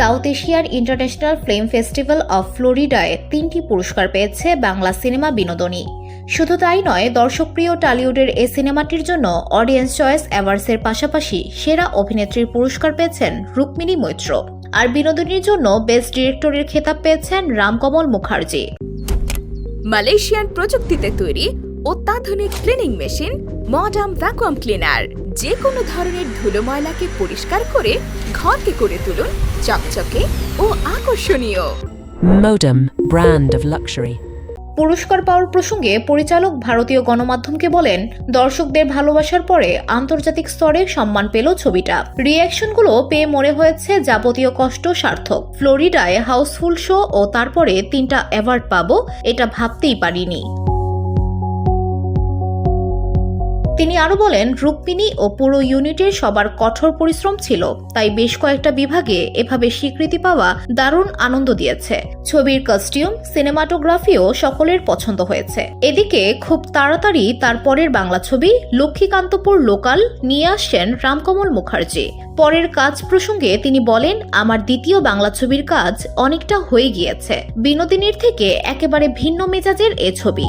South এশিয়ার international film festival of ফ্লোরিডায় তিনটি পুরস্কার পেয়েছে বাংলা সিনেমা বিনোদনী শুধু তাই নয় দর্শকপ্রিয় টলিউডের এই সিনেমাটির জন্য অডিয়েন্স চয়েস অ্যাওয়ার্ডসের পাশাপাশি সেরা অভিনেত্রীর পুরস্কার পেয়েছেন রুক্মিণী মৈত্র। আর বিনোদনীর জন্য বেস্ট ডিরেক্টরের খেতাব পেয়েছেন রামকমল মুখার্জি। মালয়েশিয়ান প্রযুক্তিতে তৈরি অত্যাধুনিক cleaning machine modern vacuum cleaner যে কোনো ধরনের ধুলো ময়লাকে পরিষ্কার করে ঘরকে করে তুলুন চকচকে ও আকর্ষণীয়। Modem, brand of luxury. পুরস্কার পাওয়ার প্রসঙ্গে পরিচালক ভারতীয় গণমাধ্যমকে বলেন দর্শকদের ভালোবাসার পরে আন্তর্জাতিক স্তরে সম্মান পেল ছবিটা। রিয়াকশনগুলো পেয়ে মনে হয়েছে যাবতীয় কষ্ট সার্থক। ফ্লোরিডায় হাউসফুল শো ও তারপরে তিনটা অ্যাওয়ার্ড পাবো এটা ভাবতেই পারিনি। তিনি আরও বলেন, রুক্মিণী ও পুরো ইউনিটের সবার কঠোর পরিশ্রম ছিল, তাই বেশ কয়েকটা বিভাগে এভাবে স্বীকৃতি পাওয়া দারুণ আনন্দ দিয়েছে। ছবির কস্টিউম সিনেমাটোগ্রাফিও সকলের পছন্দ হয়েছে। এদিকে খুব তাড়াতাড়ি তার পরের বাংলা ছবি, লক্ষ্মীকান্তপুর লোকাল, নিয়ে আসছেন রামকমল মুখার্জি। পরের কাজ প্রসঙ্গে তিনি বলেন, আমার দ্বিতীয় বাংলা ছবির কাজ অনেকটা হয়ে গিয়েছে। বিনোদিনীর থেকে একেবারে ভিন্ন মেজাজের এ ছবি।